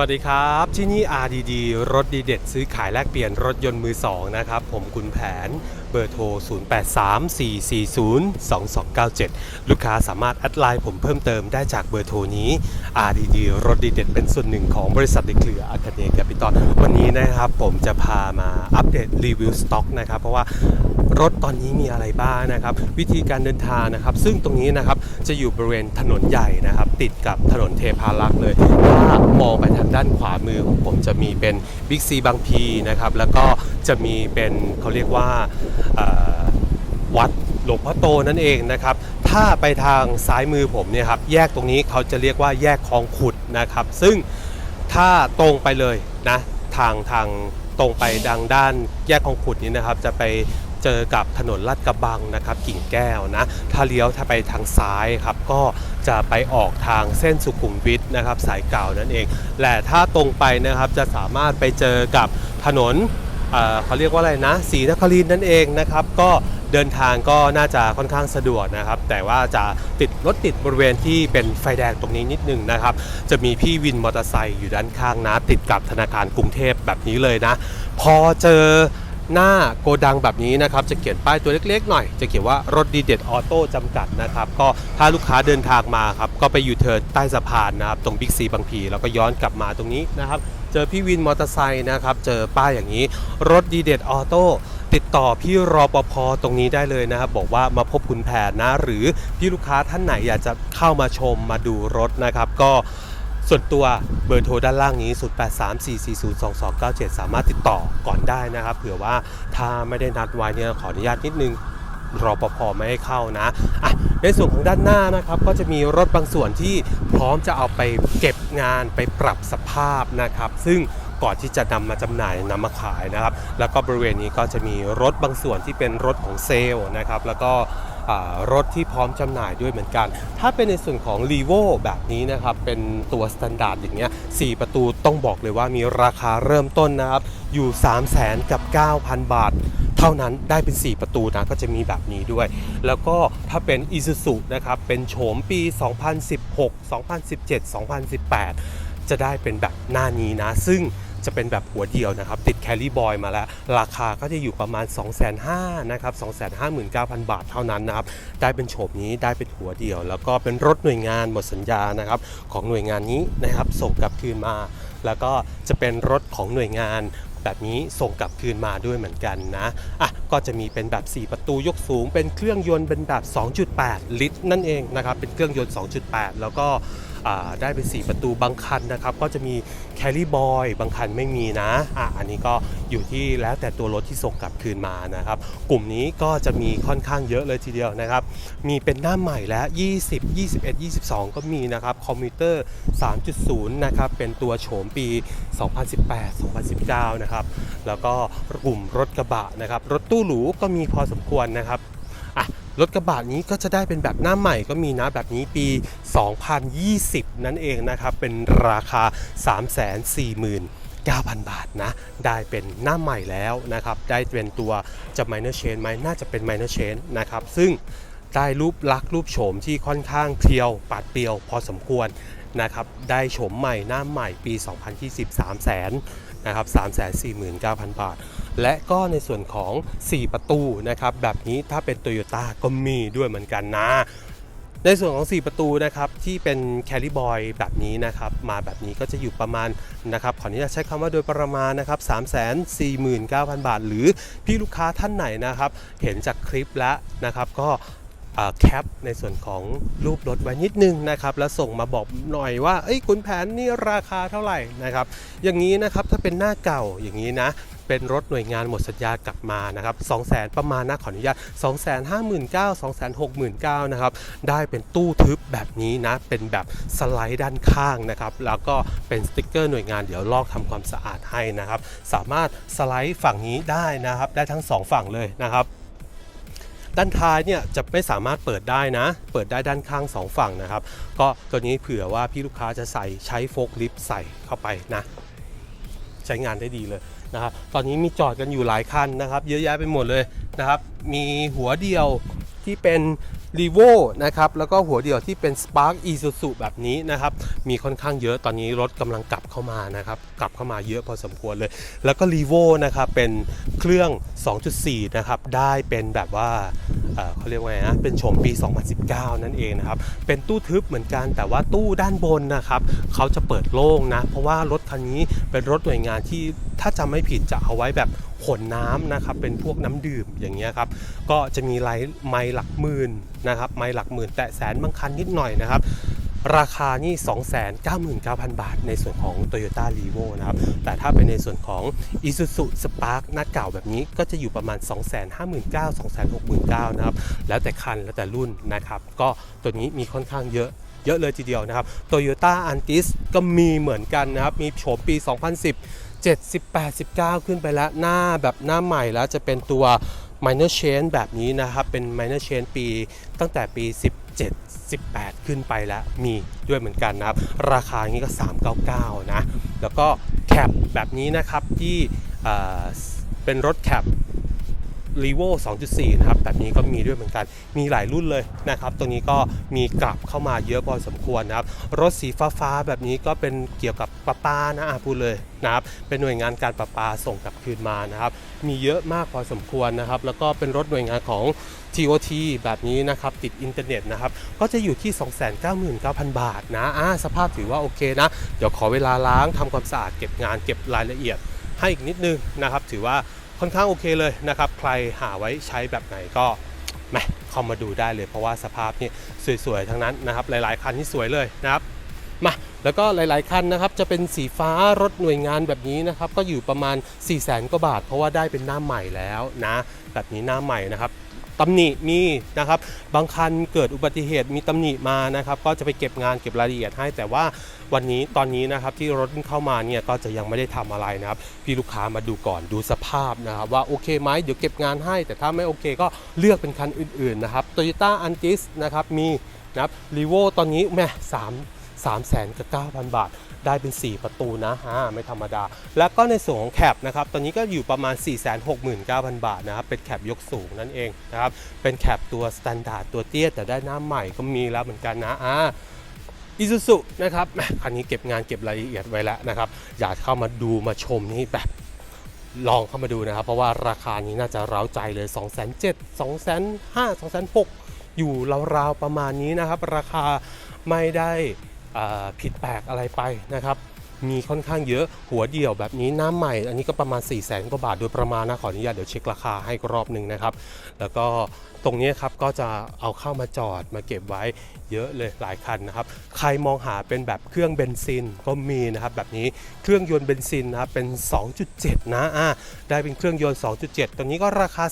วัสดีครับ ที่นี่ RDD รถดีเด็ด ซื้อขายแลกเปลี่ยนรถยนต์มือ2นะครับ ผมคุณแผนเบอร์โทร 0834402297 ลูกค้าสามารถแอดไลน์ผมเพิ่มเติมได้จากเบอร์โทรนี้ RDD รถดีเด็ด เป็นส่วนหนึ่งของบริษัทในเครืออาคาเนียแคปิตอลวันนี้นะครับผมจะพามาอัปเดตรีวิวสต็อกนะครับ เพราะว่า รถตอนนี้มีอะไรบ้างนะครับ วิธีการเดินทางนะครับ ซึ่งตรงนี้นะครับจะอยู่บริเวณถนนใหญ่นะครับ ติดกับถนนเทพารักษ์เลย ถ้ามองไปทางด้านขวามือของผมจะมีเป็นบิ๊กซีบางพีนะครับ แล้วก็จะมีเป็นเขาเรียกว่าวัดหลวงพ่อโตนั่นเองนะครับ ถ้าไปทางซ้ายมือผมเนี่ยครับ แยกตรงนี้เขาจะเรียกว่าแยกคลองขุดนะครับ ซึ่งถ้าตรงไปเลยนะ ทางทางตรงไปดังด้านแยกคลองขุดนี้นะครับ จะไป เจอกับถนนลาดกระบังนะครับกิ่งแก้วนะถ้าเลี้ยวถ้าไปทางซ้ายครับก็จะไปออกทางเส้นสุขุมวิทนะครับสายเก่านั่นเอง และถ้าตรงไปนะครับจะสามารถไปเจอกับถนนเเขาเรียกว่าอะไรนะศรีนครินทร์นั่นเองนะครับ ก็เดินทางก็น่าจะค่อนข้างสะดวกนะครับ แต่ว่าจะติดรถติดบริเวณที่เป็นไฟแดงตรงนี้นิดนึงนะครับ จะมีพี่วินมอเตอร์ไซค์อยู่ด้านข้างนะ ติดกับธนาคารกรุงเทพแบบนี้เลยนะ พอเจอ หน้าโกดังแบบนี้นะครับจะเขียนป้ายตัวเล็กๆหน่อย จะเขียนว่ารถดีเด็ดออโต้จำกัดนะครับก็ถ้าลูกค้าเดินทางมาครับก็ไปอยู่เทิร์นใต้สะพานนะครับตรงบิ๊กซีบางพีแล้วก็ย้อนกลับมาตรงนี้นะครับเจอพี่วินมอเตอร์ไซค์นะครับเจอป้ายอย่างนี้ รถดีเด็ดออโต้ติดต่อพี่รอปภตรงนี้ได้เลยนะครับบอกว่ามาพบคุณแผนนะ หรือพี่ลูกค้าท่านไหนอยากจะเข้ามาชมมาดูรถนะครับก็ ส่วนตัวเบอร์โทรด้านล่างนี้ 0834402297 สามารถติดต่อก่อนได้นะครับ เผื่อว่าถ้าไม่ได้นัดไว้เนี่ยขออนุญาตนิดนึงรอปภไม่ให้เข้านะอะในส่วนของด้านหน้านะครับก็จะมีรถบางส่วนที่พร้อมจะเอาไปเก็บงานไปปรับสภาพนะครับ ซึ่งก่อนที่จะนำมาจำหน่ายนำมาขายนะครับ แล้วก็บริเวณนี้ก็จะมีรถบางส่วนที่เป็นรถของเซลล์นะครับ แล้วก็ รถที่พร้อมจำหน่ายด้วยเหมือนกัน ถ้าเป็นในส่วนของ r e v o แบบนี้นะครับ เป็นตัวสแตนดาร์ดอย่างเงี้ย4ประตูต้องบอกเลยว่ามีราคาเริ่มต้นนะครับ อยู่ 3 0 0 0 0 0กับ 9,000 บาท เท่านั้นได้เป็น 4 ประตูนะก็จะมีแบบนี้ด้วย แล้วก็ถ้าเป็น Isuzu นะครับ เป็นโฉมปี 2016 2017 2018 จะได้เป็นแบบหน้านี้นะซึ่ง จะเป็นแบบหัวเดียวนะครับ ติดแคล r ่บอยมาแล้ว ราคาก็จะอยู่ประมาณ 2 5 0 0 0นะครับ259,000 บาทเท่านั้นนะครับ ได้เป็นโฉมนี้ได้เป็นหัวเดียว แล้วก็เป็นรถหน่วยงานหมดสัญญานะครับของหน่วยงานนี้นะครับส่งกลับคืนมา แล้วก็จะเป็นรถของหน่วยงานแบบนี้ส่งกลับคืนมาด้วยเหมือนกันนะอะก็จะมีเป็นแบบ 4 ประตูยกสูง เป็นเครื่องยนต์เป็นแบบ 2.8 ลิตร นั่นเองนะครับ เป็นเครื่องยนต์ 2.8 แล้วก็ ได้เป็น4ประตูบางคันนะครับ ก็จะมีแคล r ่บอยบางคันไม่มีนะอะอันนี้ก็อยู่ที่แล้วแต่ตัวรถที่ส่งกลับคืนมานะครับ กลุ่มนี้ก็จะมีค่อนข้างเยอะเลยทีเดียวนะครับ มีเป็นหน้าใหม่แล้ว 20 21 22 ก็มีนะครับคอมพิวเตอร์ 3.0 นะครับ เป็นตัวโฉมปี 2018 2019 นะครับ แล้วก็กลุ่มรถกระบะนะครับ รถตู้หรูก็มีพอสมควรนะครับอะ รถกระบะนี้ก็จะได้เป็นแบบหน้าใหม่ก็มีนะแบบนี้ปี 2020 นั่นเองนะครับ เป็นราคา 349,000 บาทนะ ได้เป็นหน้าใหม่แล้วนะครับ ได้เป็นตัวจะ minor chain ไหมน่าจะเป็น minor chain นะครับ ซึ่งได้รูปลักษ์รูปโฉมที่ค่อนข้างเพรียวปาดเปรียวพอสมควรนะครับ ได้โฉมใหม่หน้าใหม่ปี 2023,000นะครับ 349,000 บาท และก็ในส่วนของ 4 ประตูนะครับแบบนี้ถ้าเป็น t o y ยต้ก็มีด้วยเหมือนกันนะ ในส่วนของ 4 ประตูนะครับที่เป็นแคลิบอยแบบนี้นะครับมาแบบนี้ก็จะอยู่ประมาณนะครับขออนุญาตใช้คำว่าโดยประมาณนะครับ349,000 บาท หรือพี่ลูกค้าท่านไหนนะครับ เห็นจากคลิปแล้วนะครับก็แคปในส่วนของรูปรถไว้นิดนึงนะครับ แล้วส่งมาบอกหน่อยว่าเอ้ยคุณแผนนี่ราคาเท่าไหร่นะครับ อย่างนี้นะครับถ้าเป็นหน้าเก่าอย่างนี้นะ เป็นรถหน่วยงานหมดสัญญากลับมานะครับ 2 0 0 0 0 0ประมาณนะขออนุญาต 2 5 9 0 0 0 2 6 9 0 0นะครับ ได้เป็นตู้ทึบแบบนี้นะ เป็นแบบสไลด์ด้านข้างนะครับ แล้วก็เป็นสติกเกอร์หน่วยงานเดี๋ยวลอกทำความสะอาดให้นะครับ สามารถสไลด์ฝั่งนี้ได้นะครับ ได้ทั้ง 2 ฝั่งเลยนะครับด้านท้ายเนี่ยจะไม่สามารถเปิดได้นะ เปิดได้ด้านข้างสองฝั่งนะครับ ก็ตัวนี้เผื่อว่าพี่ลูกค้าจะใส่ใช้โฟกลิฟต์ใส่เข้าไปนะ ใช้งานได้ดีเลย นะครับตอนนี้มีจอดกันอยู่หลายคันนะครับ เยอะแยะไปหมดเลยนะครับ มีหัวเดียวที่เป็น r e v o นะครับแล้วก็หัวเดียวที่เป็น Spark Isuzu แบบนี้นะครับ มีค่อนข้างเยอะตอนนี้รถกำลังกลับเข้ามานะครับกลับเข้ามาเยอะพอสมควรเลย แล้วก็ r e v o นะครับเป็นเครื่อง 2.4 นะครับ ได้เป็นแบบว่าเอ่อเขาเรียกว่าไงนะเป็นโฉมปี 2019 นั่นเองนะครับ เป็นตู้ทึบเหมือนกันแต่ว่าตู้ด้านบนนะครับเขาจะเปิดโล่งนะ เพราะว่ารถคันนี้เป็นรถหน่วยงานที่ ถ้าจำไม่ผิดจะเอาไว้แบบขนน้ำนะครับเป็นพวกน้ำดื่มอย่างเงี้ยครับก็จะมีไลท์ไมล์หลักหมื่นนะครับไมล์หลักหมื่น แต่แสนบางคันนิดหน่อยนะครับราคานี่ 299,000 บาท ในส่วนของ Toyota r e v o นะครับ แต่ถ้าเป็นในส่วนของ Isuzu Spark หน้าเก่าแบบนี้ก็จะอยู่ประมาณ 259,000 269,000นะครับ แล้วแต่คันแล้วแต่รุ่นนะครับ ก็ตัวนี้มีค่อนข้างเยอะเยอะเลยทีเดียวนะครับ Toyota Antis ก็มีเหมือนกันนะครับ มีโฉมปี 2010 70 89ขึ้นไปแล้วหน้าแบบหน้าใหม่แล้วจะเป็นตัว minor change แบบนี้นะครับ เป็น minor change ปีตั้งแต่ปี 17 18 ขึ้นไปแล้วมีด้วยเหมือนกันนะครับ ราคานี้ก็ 399 นะ แล้วก็แคปแบบนี้นะครับที่เอ่อเป็นรถแคป r e v o 2.4 นะครับ แบบนี้ก็มีด้วยเหมือนกัน มีหลายรุ่นเลยนะครับ ตรงนี้ก็มีกลับเข้ามาเยอะพอสมควรนะครับ รถสีฟ้าฟ้าแบบนี้ก็เป็นเกี่ยวกับประปานะอะพูดเลยนะครับ เป็นหน่วยงานการประปาส่งกลับคืนมานะครับ มีเยอะมากพอสมควรนะครับ แล้วก็เป็นรถหน่วยงานของ TOT แบบนี้นะครับ ติดอินเทอร์เน็ตนะครับ ก็จะอยู่ที่ 299,000 บาทนะอ่าสภาพถือว่าโอเคนะ เดี๋ยวขอเวลาล้างทำความสะอาดเก็บงานเก็บรายละเอียดให้อีกนิดนึงนะครับ ถือว่า ค่อนข้างโอเคเลยนะครับ ใครหาไว้ใช้แบบไหนก็แหมเข้ามาดูได้เลยเพราะว่าสภาพนี่สวยๆ ทั้งนั้นนะครับ หลายๆ คันที่สวยเลยนะครับมาแล้วก็หลายๆคันนะครับจะเป็นสีฟ้ารถหน่วยงานแบบนี้นะครับก็อยู่ประมาณ 4 0 0แสนกว่าบาท เพราะว่าได้เป็นหน้าใหม่แล้วนะ แบบนี้หน้าใหม่นะครับตำหนิมีนะครับบางคันเกิดอุบัติเหตุมีตำหนิมานะครับก็จะไปเก็บงานเก็บรายละเอียดให้แต่ว่า วันนี้ตอนนี้นะครับที่รถเข้ามาเนี่ยก็จะยังไม่ได้ทำอะไรนะครับพี่ลูกค้ามาดูก่อนดูสภาพนะครับว่าโอเคไหมเดี๋ยวเก็บงานให้ แต่ถ้าไม่โอเคก็เลือกเป็นคันอื่นๆนะครับ Toyota Antis นะครับมีนะครับ r e v o ตอนนี้แม่สามสามแสนกับเก้าพันบาทได้เป็น 4 ประตูนะฮะไม่ธรรมดา แล้วก็ในส่วนของแคปนะครับ ตอนนี้ก็อยู่ประมาณ 469,000 บาทนะครับ เป็นแคปยกสูงนั่นเองนะครับ เป็นแคปตัวสแตนดาร์ดตัวเตี้ยแต่ได้หน้าใหม่ก็มีแล้วเหมือนกันนะอ่า อิซูซุนะครับคันนี้เก็บงานเก็บรายละเอียดไว้แล้วนะครับ อยากเข้ามาดูมาชมนี่แบบลองเข้ามาดูนะครับ เพราะว่าราคานี้น่าจะร้าใจเลย 2 7 0 0 0 2 5 0 0 0 0 6อยู่ราวๆประมาณนี้นะครับ ราคาไม่ได้ผิดแปลกอะไรไปนะครับ มีค่อนข้างเยอะหัวเดี่ยวแบบนี้น้ำใหม่ อันนี้ก็ประมาณ 4 0 0แสนกว่าบาทโดยประมาณนะขออนุญาตเดี๋ยวเช็คราคาให้รอบหนึ่งนะครับ แล้วก็ตรงนี้ครับก็จะเอาเข้ามาจอดมาเก็บไว้เยอะเลยหลายคันนะครับใครมองหาเป็นแบบเครื่องเบนซินก็มีนะครับแบบนี้เครื่องยนต์เบนซินนะครับเป็น 2.7 นะอ่าได้เป็นเครื่องยนต์ 2.7ตัวนี้ก็ราคา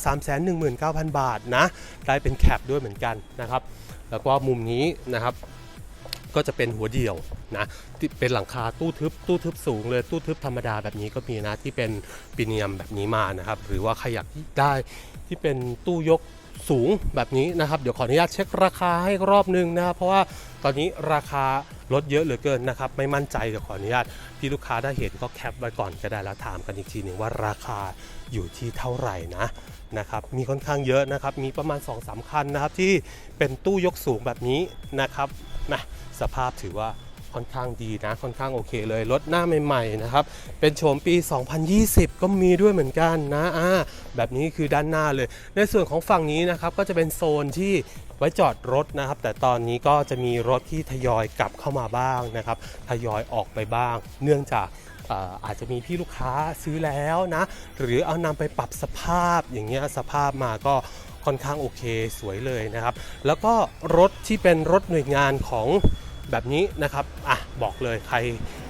319,000 บาทนะได้เป็นแคปด้วยเหมือนกันนะครับแล้วก็มุมนี้นะครับ ก็จะเป็นหัวเดี่ยวนะที่เป็นหลังคาตู้ทึบตู้ทึบสูงเลยตู้ทึบธรรมดาแบบนี้ก็มีนะที่เป็นปีเนียมแบบนี้มานะครับ หรือว่าใครอยากได้ที่เป็นตู้ยก สูงแบบนี้นะครับ เดี๋ยวขออนุญาตเช็คราคาให้รอบนึงนะครับ เพราะว่าตอนนี้ราคาลดเยอะเหลือเกินนะครับ ไม่มั่นใจเดี๋ยวขออนุญาตพี่ลูกค้าได้เห็นก็แคปไว้ก่อนก็ได้แล้วถามกันอีกทีหนึ่งว่าราคาอยู่ที่เท่าไหร่นะนะครับมีค่อนข้างเยอะนะครับ มีประมาณ 2-3สามคันนะครับที่เป็นตู้ยกสูงแบบนี้นะครับนะสภาพถือว่า ค่อนข้างดีนะค่อนข้างโอเคเลยรถหน้าใหม่ๆนะครับเป็นโฉมปี 2020 ก็มีด้วยเหมือนกันนะอ่าแบบนี้คือด้านหน้าเลย ในส่วนของฝั่งนี้นะครับก็จะเป็นโซนที่ไว้จอดรถนะครับ แต่ตอนนี้ก็จะมีรถที่ทยอยกลับเข้ามาบ้างนะครับทยอยออกไปบ้าง เนื่องจากอ่ออาจจะมีพี่ลูกค้าซื้อแล้วนะ หรือเอานำไปปรับสภาพอย่างเงี้ยสภาพมาก็ค่อนข้างโอเคสวยเลยนะครับ แล้วก็รถที่เป็นรถหน่วยงานของ แบบนี้นะครับอะบอกเลยใคร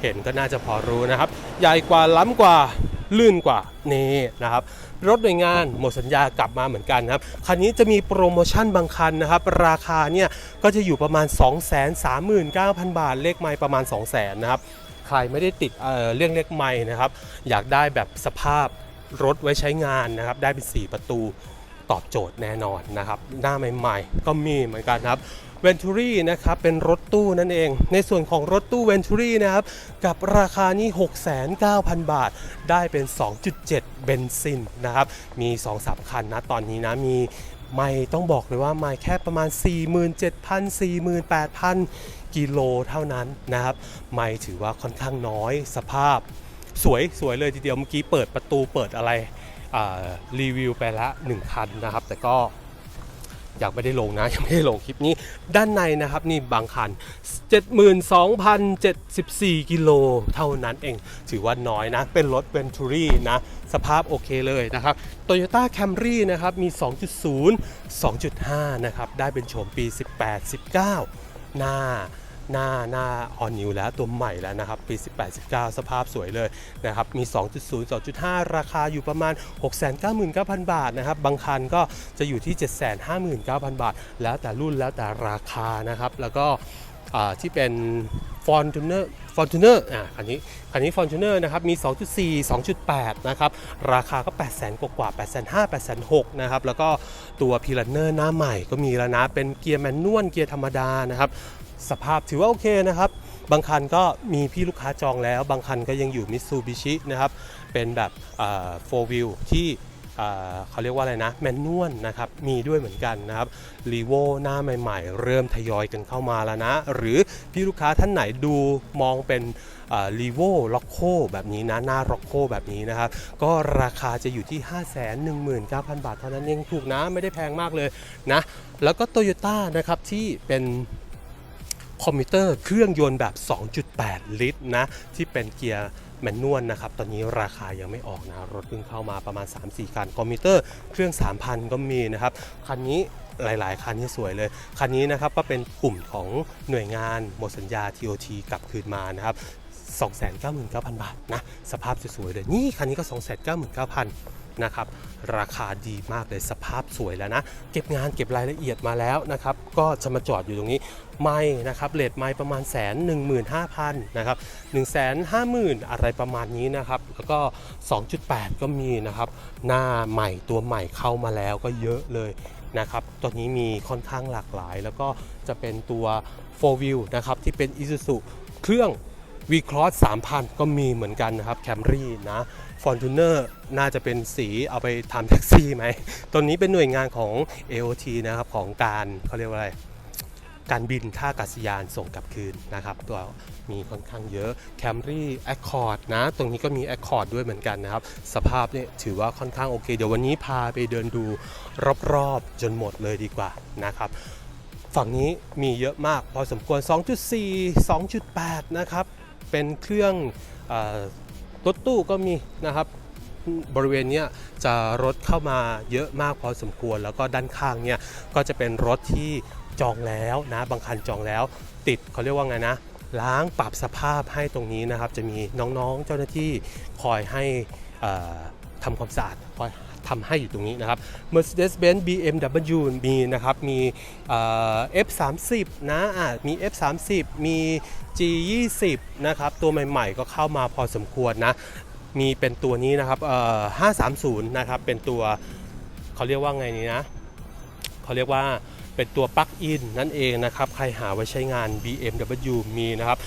เห็นก็น่าจะพอรู้นะครับ ใหญ่กว่าล้ำกว่าลื่นกว่านี่นะครับรถหน่วยงานหมดสัญญากลับมาเหมือนกันนะครับคันนี้จะมีโปรโมชั่นบางคันนะครับ ราคาเนี่ยก็จะอยู่ประมาณ 239,000 บาท เลขไม้ประมาณ 200,000นะครับใครไม่ได้ติดเเรื่องเล็กไม่นะครับ อยากได้แบบสภาพรถไว้ใช้งานนะครับ ได้เป็น 4 ประตูตอบโจทย์แน่นอนนะครับ หน้าใหม่ ๆ ก็มีเหมือนกันครับ เวนทูรี่นะครับเป็นรถตู้นั่นเอง ในส่วนของรถตู้เวนทูรี่นะครับกับราคานี้6,900 บาท ได้เป็น 2.7 เบนซินนะครับมี2-3คันนะตอนนี้นะมีไม่ต้องบอกเลยว่าไม่แค่ประมาณ 47,000 48,000 กิโลเท่านั้นนะครับไม่ถือว่าค่อนข้างน้อยสภาพ สวยสวยเลยทีเดียวเมื่อกี้เปิดประตูเปิดอะไรรีวิวไปละ 1 คันนะครับ แต่ก็ ยังไม่ได้ลงนะยังไม่ได้ลงคลิปนี้ ด้านในนะครับนี่บางคัน 72,074 กิโลเท่านั้นเอง ถือว่าน้อยนะ เป็นรถเวนทูรี่นะ สภาพโอเคเลยนะครับ Toyota Camry นะครับ มี 2.0 2.5 นะครับ ได้เป็นโฉมปี 18 19 หน้า หน้าหน้าออนนิวแล้วตัวใหม่แล้วนะครับ ปี 18 19 สภาพสวยเลยนะครับ มี 2.0 2.5 ราคาอยู่ประมาณ 699,000 บาทนะครับ บางคันก็จะอยู่ที่ 759,000 บาท แล้วแต่รุ่นแล้วแต่ราคานะครับ แล้วก็ที่เป็น Fortuner Fortuner อ่าคันนี้คันนี้ Fortuner นะครับมี 2.4 2.8 นะครับ ราคาก็ 800,000กว่ากว่า 8,500 8,600นะครับ แล้วก็ตัว p i l a n e r หน้าใหม่ก็มีแล้วนะ เป็นเกียร์แมนนวลเกียร์ธรรมดานะครับ สภาพถือว่าโอเคนะครับ บางคันก็มีพี่ลูกค้าจองแล้ว บางคันก็ยังอยู่มิ t ซูบิชินะครับ เป็นแบบโฟร์วิวที่เขาเรียกว่าอะไรนะ แมนนวลนะครับ มีด้วยเหมือนกันนะครับรีโวหน้าใหม่ๆ เริ่มทยอยกันเข้ามาแล้วนะ หรือพี่ลูกค้าท่านไหนดูมองเป็นรีโวล็อกโคแบบนี้นะหน้าล็อกโคแบบนี้นะครับ ก็ราคาจะอยู่ที่ 519,000 บาทเท่านั้นเองถูกนะ ไม่ได้แพงมากเลยนะ แล้วก็โตโยต้านะครับที่เป็น คอมพิวเตอร์เครื่องยนต์แบบ 2.8 ลิตรนะที่เป็นเกียร์แมนนวลนะครับ ตอนนี้ราคายังไม่ออกนะ รถเพิ่งเข้ามาประมาณ 3-4 คันคอมพิวเตอร์เครื่อง 3,000 ก็มีนะครับ คันนี้หลาย ๆ คันที่สวยเลย คันนี้นะครับก็เป็นกลุ่มของหน่วยงานหมดสัญญา TOT กลับคืนมานะครับ299,000 บาทนะ สภาพสวยๆเลยนี่คันนี้ก็ 299,000นะครับราคาดีมากเลยสภาพสวยแล้วนะ เก็บงานเก็บรายละเอียดมาแล้วนะครับ ก็จะมาจอดอยู่ตรงนี้ ไม่นะครับเลทไม่ประมาณแสนหนึ่งหมื่นห้าพันนะครับหนึ่งแสนห้าหมื่นอะไรประมาณนี้นะครับ แล้วก็ 2.8 ก็มีนะครับ หน้าใหม่ตัวใหม่เข้ามาแล้วก็เยอะเลยนะครับตัวนี้มีค่อนข้างหลากหลาย แล้วก็จะเป็นตัว 4 wheel นะครับที่เป็น Isuzu เครื่อง v c r o s s 3,000 ก็มีเหมือนกันนะครับ Camry นะ Fortuner น่าจะเป็นสีเอาไปทำแท็กซี่ไหมตัวนี้เป็นหน่วยงานของ AOT นะครับของการเขาเรียกว่าอะไร การบินท่าอากาศยานส่งกลับคืนนะครับตัวมีค่อนข้างเยอะ Camry Accord นะ ตรงนี้ก็มี Accord ด้วยเหมือนกันนะครับ สภาพเนี่ยถือว่าค่อนข้างโอเค เดี๋ยววันนี้พาไปเดินดูรอบๆ จนหมดเลยดีกว่านะครับ ฝั่งนี้มีเยอะมากพอสมควร 2.4 2.8 นะครับ เป็นเครื่องรถตู้ก็มีนะครับบริเวณนี้จะรถเข้ามาเยอะมากพอสมควร แล้วก็ด้านข้างเนี่ยก็จะเป็นรถที่ จองแล้วนะบางคันจองแล้ว ติดเขาเรียกว่าไงนะ ล้างปรับสภาพให้ตรงนี้นะครับ จะมีน้องๆเจ้าหน้าที่คอยให้ทำความสะอาดคอยทำให้อยู่ตรงนี้นะครับ Mercedes-Benz BMW มีนะครับมีเอ่อ F30 นะอะมี F30 มี G20 นะครับตัวใหม่ๆ ก็เข้ามาพอสมควรนะ มีเป็นตัวนี้นะครับเอ่อ530 นะครับเป็นตัวเขาเรียกว่าไงนี่นะเขาเรียกว่า เป็นตัวปลั๊กอินนั่นเองนะครับ ใครหาไว้ใช้งาน BMW มีนะครับ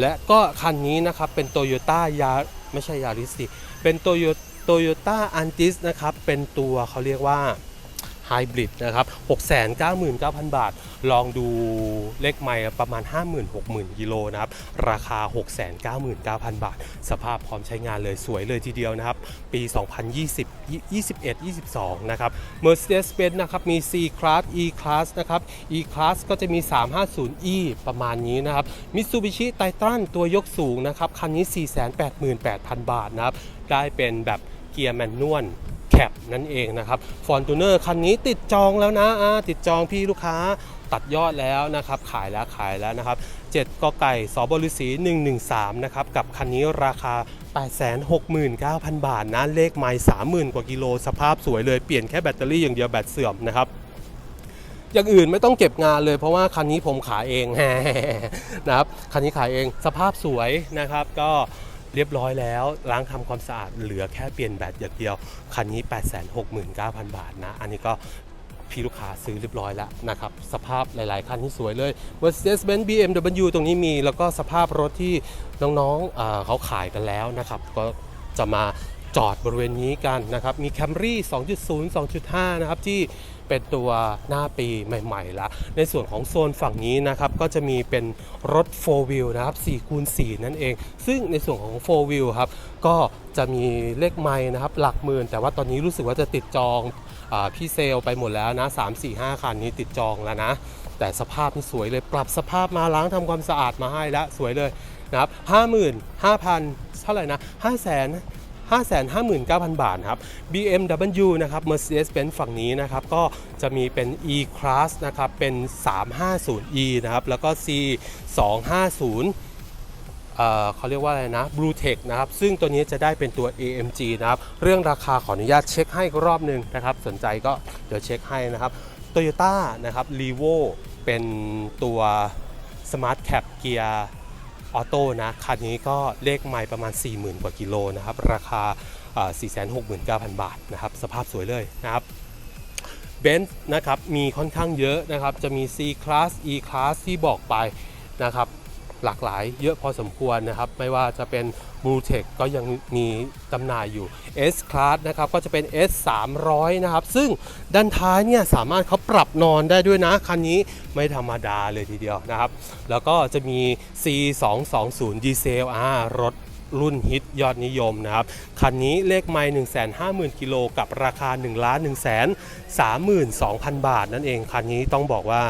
และก็คันนี้นะครับเป็น Toyota ยาไม่ใช่ยาริสสิเป็น Toyota Toyota Antis นะครับ เป็นตัวเขาเรียกว่า ไฮบริดนะครับ699,000 บาท ลองดูเลขไม่ประมาณ 50,000-60,000กิโลนะครับ ราคา 699,000 บาท สภาพพร้อมใช้งานเลยสวยเลยทีเดียวนะครับ ปี 2020 21 22 นะครับ Mercedes-Benz นะครับ มี C Class E Class นะครับ E Class ก็จะมี 350e ประมาณนี้นะครับ Mitsubishi Titan ตัวยกสูงนะครับ คันนี้ 488,000 บาทนะครับ ได้เป็นแบบเกียร์แมนนวล แคปนั่นเองนะครับฟอร์ตูเนอร์คันนี้ติดจองแล้วนะติดจองพี่ลูกค้าตัดยอดแล้วนะครับ ขายแล้วขายแล้วนะครับ 7กไก่สบฤษี113 นะครับ กับคันนี้ราคา 869,000 บาทนะ เลขไมล์30,000 กว่ากิโล สภาพสวยเลย เปลี่ยนแค่แบตเตอรี่อย่างเดียวแบตเสื่อมนะครับอย่างอื่นไม่ต้องเก็บงานเลยเพราะว่าคันนี้ผมขายเองนะครับ คันนี้ขายเองสภาพสวยนะครับก็ เรียบร้อยแล้ว ล้างทำความสะอาดเหลือแค่เปลี่ยนแบตอย่างเดียว คันนี้ 869,000 บาทนะ อันนี้ก็พี่ลูกค้าซื้อเรียบร้อยแล้วนะครับ สภาพหลาย ๆ คันที่สวยเลย Mercedes-Benz BMW ตรงนี้มี แล้วก็สภาพรถที่น้องๆเเขาขายกันแล้วนะครับ ก็จะมาจอดบริเวณนี้กันนะครับ มี Camry 2.0 2.5 นะครับที่ เป็นตัวหน้าปีใหม่ๆละในส่วนของโซนฝั่งนี้นะครับก็จะมีเป็นรถ 4 wheel นะครับ4คูณ4นั่นเอง ซึ่งในส่วนของ 4 wheel ครับก็จะมีเลขไม้นะครับหลักหมื่น แต่ว่าตอนนี้รู้สึกว่าจะติดจองอพี่เซลไปหมดแล้วนะ 3 4 5 คันนี้ติดจองแล้วนะ แต่สภาพนี่สวยเลยปรับสภาพมาล้างทำความสะอาดมาให้แล้วสวยเลยนะครับ55,000เท่าไหร่นะ5 0 0 0 0 559,000 บาทครับ BMW นะครับ Mercedes-Benz ฝั่งนี้นะครับ ก็จะมีเป็น E-Class นะครับ เป็น 350e นะครับ แล้วก็ C 250เขาเรียกว่าอะไรนะ Blue Tech นะครับ ซึ่งตัวนี้จะได้เป็นตัว AMG นะครับ เรื่องราคาขออนุญาตเช็คให้รอบหนึ่งนะครับ สนใจก็เดี๋ยวเช็คให้นะครับ Toyota นะครับ r e v o เป็นตัว Smart Cap เกียร์ ออโต้นะคันนี้ก็เลขไม่ประมาณ 40,000 กว่ากิโลนะครับ ราคาอ่า469,000 บาทนะครับ สภาพสวยเลยนะครับเบนซ์นะครับมีค่อนข้างเยอะนะครับ จะมี C Class E Class ที่บอกไปนะครับ หลากหลายเยอะพอสมควรนะครับ ไม่ว่าจะเป็น Blue Tech ก็ยังมีจำหน่ายอยู่ S Class นะครับก็จะเป็น S 300นะครับ ซึ่งด้านท้ายเนี่ยสามารถเขาปรับนอนได้ด้วยนะ คันนี้ไม่ธรรมดาเลยทีเดียวนะครับ แล้วก็จะมี C 2 2 0ดีเซลอ่ารถ รุ่นฮิตยอดนิยมนะครับ คันนี้เลขไม่1 5 0 0 0 0 กิโลกับราคา 1 1 3 2 0 0 0 บาท นั่นเอง คันนี้ต้องบอกว่า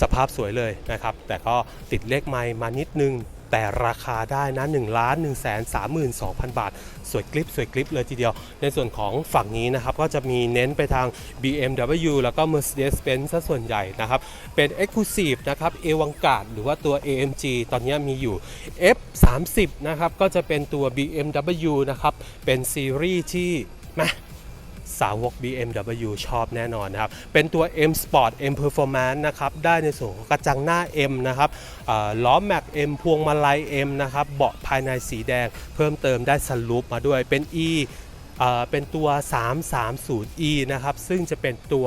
สภาพสวยเลยนะครับ แต่ก็ติดเลขไม่มานิดนึง แต่ราคาได้นะ1ล้าน1 3 2 0 0 0 บาท สวยกลิปสวยกลิปเลยทีเดียว ในส่วนของฝั่งนี้นะครับก็จะมีเน้นไปทาง BMW แล้วก็ Mercedes-Benz ซะส่วนใหญ่นะครับ เป็น Exclusive นะครับ a v a n g a r d หรือว่าตัว AMG ตอนนี้มีอยู่ F30 นะครับก็จะเป็นตัว BMW นะครับเป็นซีรีส์ที่แหม สาวก BMW ชอบแน่นอนนะครับ เป็นตัว M Sport M Performance นะครับ ได้ในส่วนของกระจังหน้า M นะครับล้อแม็ก M พวงมาลัย M นะครับ เบาะภายในสีแดง เพิ่มเติมได้สลูปมาด้วย เป็น E เอ่อเป็นตัว 330e นะครับ ซึ่งจะเป็นตัว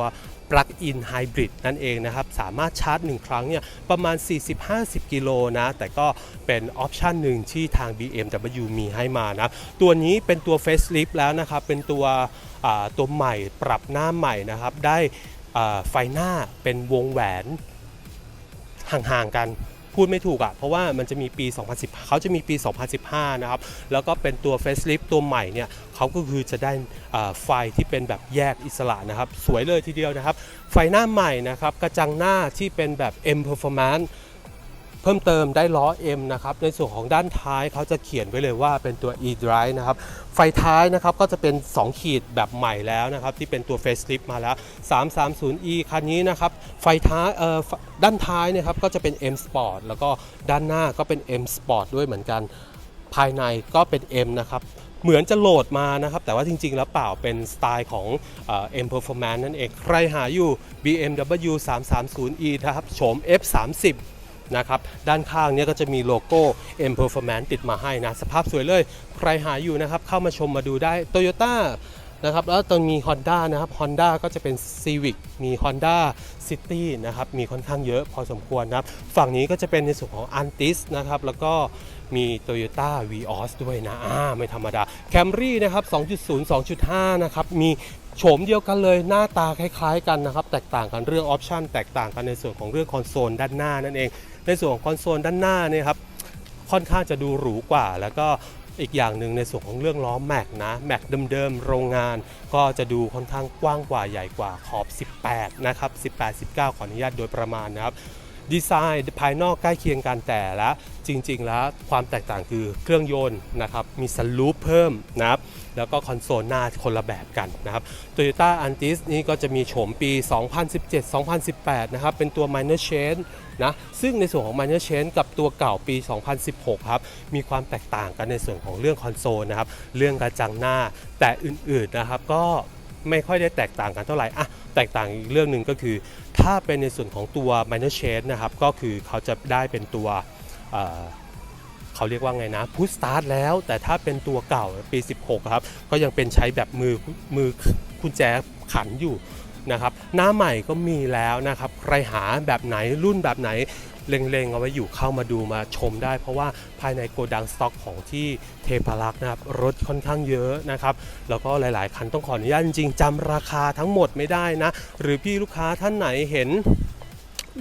ปลั๊กอินไฮบริดนั่นเองนะครับ สามารถชาร์จ 1 ครั้งเนี่ยประมาณ 40-50 กิโลนะ แต่ก็เป็นออปชันหนึ่งที่ทาง BMW มีให้มานะตัวนี้เป็นตัว Facelift แล้วนะครับ เป็นตัวตัวใหม่ปรับหน้าใหม่นะครับ ได้ไฟหน้าเป็นวงแหวนห่างๆกัน พูดไม่ถูกอะ่ะเพราะว่ามันจะมีปี 2010เขาจะมีปี 2015 นะครับ แล้วก็เป็นตัว Facelift ตัวใหม่เนี่ยเขาก็คือจะได้ไฟที่เป็นแบบแยกอิสระนะครับ สวยเลยทีเดียวนะครับ ไฟหน้าใหม่นะครับ กระจังหน้าที่เป็นแบบ M Performance เพิ่มเติมได้ล้อ M นะครับในส่วนของด้านท้ายเขาจะเขียนไว้เลยว่าเป็นตัว e-drive นะครับไฟท้ายนะครับก็จะเป็น 2 ขีดแบบใหม่แล้วนะครับที่เป็นตัว facelift มาแล้ว 330e คันนี้นะครับไฟท้ายเอ่อด้านท้ายนะครับก็จะเป็น M Sport แล้วก็ด้านหน้าก็เป็น M Sport ด้วยเหมือนกันภายในก็เป็น M นะครับเหมือนจะโหลดมานะครับ แต่ว่าจริง ๆ แล้วเปล่าเป็นสไตล์ของเอ่อ M Performance นั่นเอง ใครหาอยู่ BMW 330e นะครับโฉม F30 นะครับ ด้านข้างเนี้ก็จะมีโลโก้ M Performance ติดมาให้นะ สภาพสวยเลย ใครหาอยู่นะครับ เข้ามาชมมาดูได้ Toyota นะครับแล้วตอนมี Honda นะครับ Honda ก็จะเป็น Civic มี Honda City นะครับ มีค่อนข้างเยอะพอสมควรนะครับ ฝั่งนี้ก็จะเป็นในส่วนของ Antis นะครับ แล้วก็มี Toyota Vios ด้วยนะอ่าไม่ธรรมดา Camry นะครับ 2.0 2.5 นะครับ มีโฉมเดียวกันเลยหน้าตาคล้ายๆกันนะครับ แตกต่างกันเรื่องออปชันแตกต่างกันในส่วนของเรื่องคอนโซลด้านหน้านั่นเอง ในส่วนของคอนโซลด้านหน้าเนี่ยครับค่อนข้างจะดูหรูกว่า แล้วก็อีกอย่างหนึ่งในส่วนของเรื่องล้อแม็กนะแม็กเดิมๆโรงงาน ก็จะดูค่อนข้างกว้างกว่าใหญ่กว่าขอบ 18 นะครับ 18 19 ขออนุญาตโดยประมาณนะครับดีไซน์ภายนอกใกล้เคียงกันแต่ละจริง ๆ แล้วความแตกต่างคือเครื่องยนต์นะครับมีสลูปเพิ่มนะครับ แล้วก็คอนโซลหน้าคนละแบบกันนะครับ Toyota Antis นี่ก็จะมีโฉมปี 2017-2018 นะครับ เป็นตัว minor change นะซึ่งในส่วนของ minor change กับตัวเก่าปี 2016 ครับ มีความแตกต่างกันในส่วนของเรื่องคอนโซลนะครับ เรื่องกระจังหน้าแต่อื่นๆนะครับก็ไม่ค่อยได้แตกต่างกันเท่าไหร่อะแตกต่างอีกเรื่องหนึ่งก็คือ ถ้าเป็นในส่วนของตัว minor change นะครับ ก็คือเขาจะได้เป็นตัว เขาเรียกว่าไงนะพุชสตาร์ทแล้ว แต่ถ้าเป็นตัวเก่าปี 16 ครับ ก็ยังเป็นใช้แบบมือมือกุญแจขันอยู่นะครับหน้าใหม่ก็มีแล้วนะครับใครหาแบบไหนรุ่นแบบไหนเล็งๆเอาไว้อยู่เข้ามาดูมาชมได้ เพราะว่าภายในโกดังสต็อกของที่เทพารักษ์นะครับรถค่อนข้างเยอะนะครับ แล้วก็หลายๆ คันต้องขออนุญาตจริงๆจำราคาทั้งหมดไม่ได้นะ หรือพี่ลูกค้าท่านไหนเห็น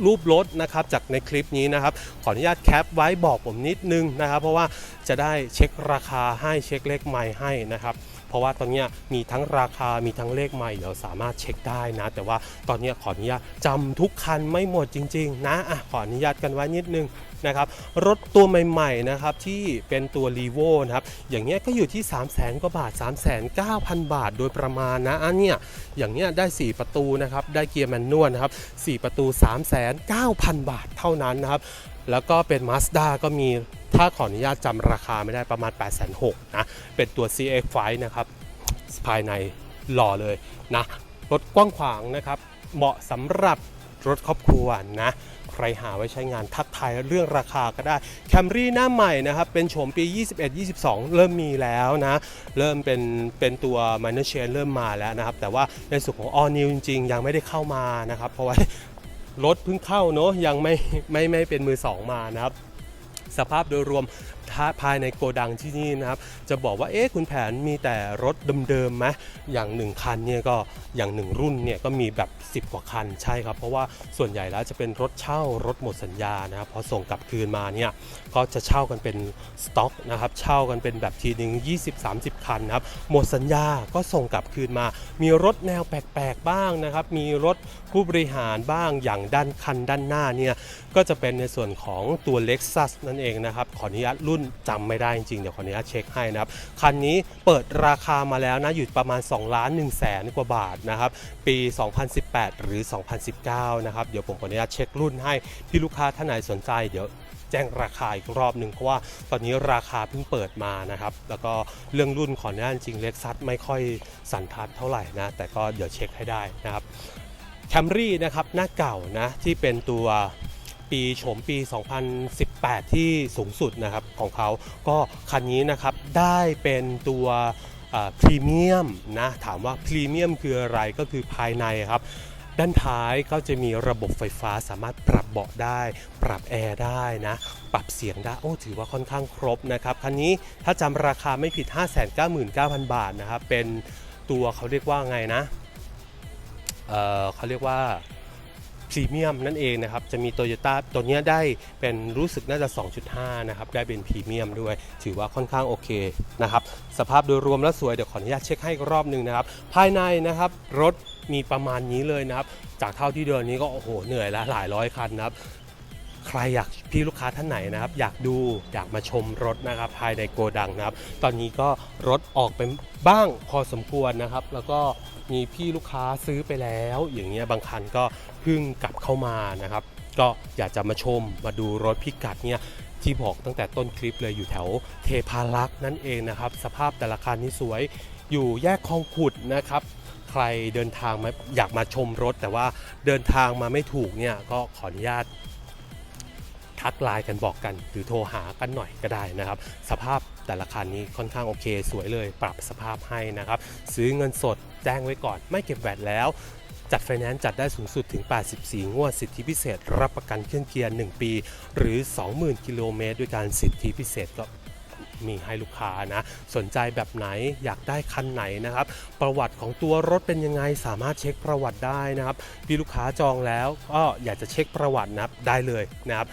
รูปรถนะครับจากในคลิปนี้นะครับขออนุญาตแคปไว้บอกผมนิดนึงนะครับ เพราะว่าจะได้เช็คราคาให้เช็คเลขไมล์ให้นะครับเพราะว่าตอนนี้มีทั้งราคา มีทั้งเลขใหม่เดี๋ยวสามารถเช็คได้นะ แต่ว่าตอนนี้ขออนุญาตจำทุกคันไม่หมดจริง ๆ นะอะขออนุญาตกันไว้นิดนึง นะครับรถตัวใหม่ๆนะครับที่เป็นตัว r ีโวนะครับอย่างเงี้ยก็อยู่ที่ 3 0 0 0 0 0กว่าบาท 3 9 0 0 0 บาทโดยประมาณนะอันเนี้ยอย่างเงี้ยได้ 4 ประตูนะครับได้เกียร์แมนนวลนะครับ4ประตู 3 9 0 0 0 บาทเท่านั้นนะครับแล้วก็เป็น Mazda ก็มีถ้าขออนุญาตจำราคาไม่ได้ประมาณ 8 6 0 0 0นะเป็นตัว CX5 นะครับภายในหล่อเลยนะรถกว้างขวางนะครับ เหมาะสำหรับ รถครอบครัวนะใครหาไว้ใช้งานทักทายเรื่องราคาก็ได้ Camry หน้าใหม่นะครับ เป็นโฉมปี 21-22 เริ่มมีแล้วนะ เริ่มเป็นเป็นตัว minor chain เริ่มมาแล้วนะครับ แต่ว่าในส่วนของ all new จริง ๆ ยังไม่ได้เข้ามานะครับ เพราะว่ารถเพิ่งเข้าเนอะยังไม่ไม่ไม่เป็นมือสองมานะครับสภาพโดยรวม ภายในโกดังที่นี่นะครับ จะบอกว่าเอ๊ะคุณแผนมีแต่รถเดิมๆไหมอย่างหนึ่งคันเนี่ยก็อย่างหนึ่งรุ่นเนี่ยก็มีแบบ 10 กว่าคันใช่ครับ เพราะว่าส่วนใหญ่แล้วจะเป็นรถเช่ารถหมดสัญญานะครับพอส่งกลับคืนมาเนี่ยก็จะเช่ากันเป็นสต็อกนะครับเช่ากันเป็นแบบทีหนึ่ง20-30 คันนะครับหมดสัญญาก็ส่งกลับคืนมา มีรถแนวแปลกๆบ้างนะครับ มีรถผู้บริหารบ้างอย่างด้านคันด้านหน้าเนี่ยก็จะเป็นในส่วนของตัว Lexus นั่นเองนะครับขออนุญาตรุ่นจำไม่ได้จริงๆ เดี๋ยวขออนุญาตเช็คให้นะครับ คันนี้เปิดราคามาแล้วนะ อยู่ประมาณ2ล้าน1แสนกว่าบาทนะครับ ปี 2018 หรือ 2019 นะครับ เดี๋ยวผมขออนุญาตเช็ครุ่นให้พี่ลูกค้าท่านไหนสนใจเดี๋ยวแจ้งราคาอีกรอบหนึ่งเพราะว่าตอนนี้ราคาเพิ่งเปิดมานะครับ แล้วก็เรื่องรุ่นขออนุญาตจริง Lexus ไม่ค่อยสันทัดเท่าไหร่นะ แต่ก็เดี๋ยวเช็คให้ได้นะครับแคมรี่นะครับหน้าเก่านะที่เป็นตัว ปีโฉมปี 2018 ที่สูงสุดนะครับของเขา ก็คันนี้นะครับได้เป็นตัวพรีเมียมนะถามว่าพรีเมียมคืออะไรก็คือภายในครับด้านท้ายก็จะมีระบบไฟฟ้าสามารถปรับเบาะได้ ปรับแอร์ได้นะ ปรับเสียงได้ โอ้ ถือว่าค่อนข้างครบนะครับ คันนี้ถ้าจำราคาไม่ผิด 599,000 บาทนะครับ เป็นตัวเขาเรียกว่าไงนะ เออเขาเรียกว่า พรีเมียมนั่นเองนะครับ จะมีโตโยต้าตัวนี้ได้เป็นรู้สึกน่าจะ 2.5 นะครับ ได้เป็นพรีเมียมด้วย ถือว่าค่อนข้างโอเคนะครับ สภาพโดยรวมแล้วสวย เดี๋ยวขออนุญาตเช็คให้รอบหนึ่งนะครับ ภายในนะครับรถมีประมาณนี้เลยนะครับ จากเท่าที่เดินนี้ก็โอ้โหเหนื่อยละหลายร้อยคันนะครับใครอยากพี่ลูกค้าท่านไหนนะครับ อยากดูอยากมาชมรถนะครับ ภายในโกดังนะครับ ตอนนี้ก็รถออกไปบ้างพอสมควรนะครับ แล้วก็ มีพี่ลูกค้าซื้อไปแล้ว อย่างเงี้ยบางคันก็เพิ่งกลับเข้ามานะครับ ก็อยากจะมาชมมาดูรถพิกัดเนี่ยที่บอกตั้งแต่ต้นคลิปเลยอยู่แถวเทพารักษ์นั่นเองนะครับ สภาพแต่ละคันนี่สวยอยู่แยกคลองขุดนะครับ ใครเดินทางมาอยากมาชมรถ แต่ว่าเดินทางมาไม่ถูกเนี่ยก็ขออนุญาตทักไลน์กันบอกกัน หรือโทรหากันหน่อยก็ได้นะครับ สภาพ แต่ละคันนี้ค่อนข้างโอเค สวยเลยปรับสภาพให้นะครับ ซื้อเงินสดแจ้งไว้ก่อน ไม่เก็บแวดแล้วจัดไฟแนนซ์จัดได้สูงสุดถึง 84 งวด สิทธิพิเศษ รับประกันเครื่องเกียร์ 1 ปี หรือ 20,000 กิโลเมตร ด้วยการสิทธิพิเศษก็ มีให้ลูกค้านะ สนใจแบบไหนอยากได้คันไหนนะครับ ประวัติของตัวรถเป็นยังไงสามารถเช็คประวัติได้นะครับพี่ลูกค้าจองแล้วก็อยากจะเช็คประวัตินะครับได้เลยนะครับ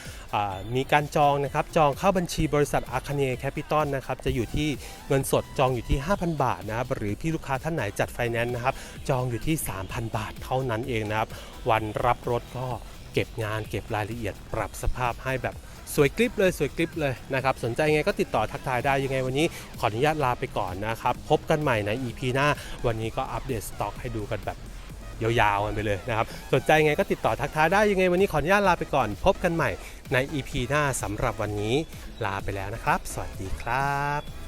มีการจองนะครับจองเข้าบัญชีบริษัทอาคเนแคปิตอลนะครับจะอยู่ที่เงินสดจองอยู่ที่ 5,000 บาทนะครับหรือพี่ลูกค้าท่านไหนจัดไฟแนนซ์นะครับจองอยู่ที่ 3,000 บาทเท่านั้นเองนะครับวันรับรถก็เก็บงานเก็บรายละเอียดปรับสภาพให้แบบ สวยกริปเลยสวยกริปเลยนะครับสนใจยังไงก็ติดต่อทักทายได้ยังไงวันนี้ขออนุญาตลาไปก่อนนะครับพบกันใหม่ใน EP หน้า วันนี้ก็อัปเดตสต็อกให้ดูกันแบบยาวๆกันไปเลยนะครับสนใจยังไงก็ติดต่อทักทายได้ยังไงวันนี้ขออนุญาตลาไปก่อน พบกันใหม่ใน EP หน้าสำหรับวันนี้ลาไปแล้วนะครับ สวัสดีครับ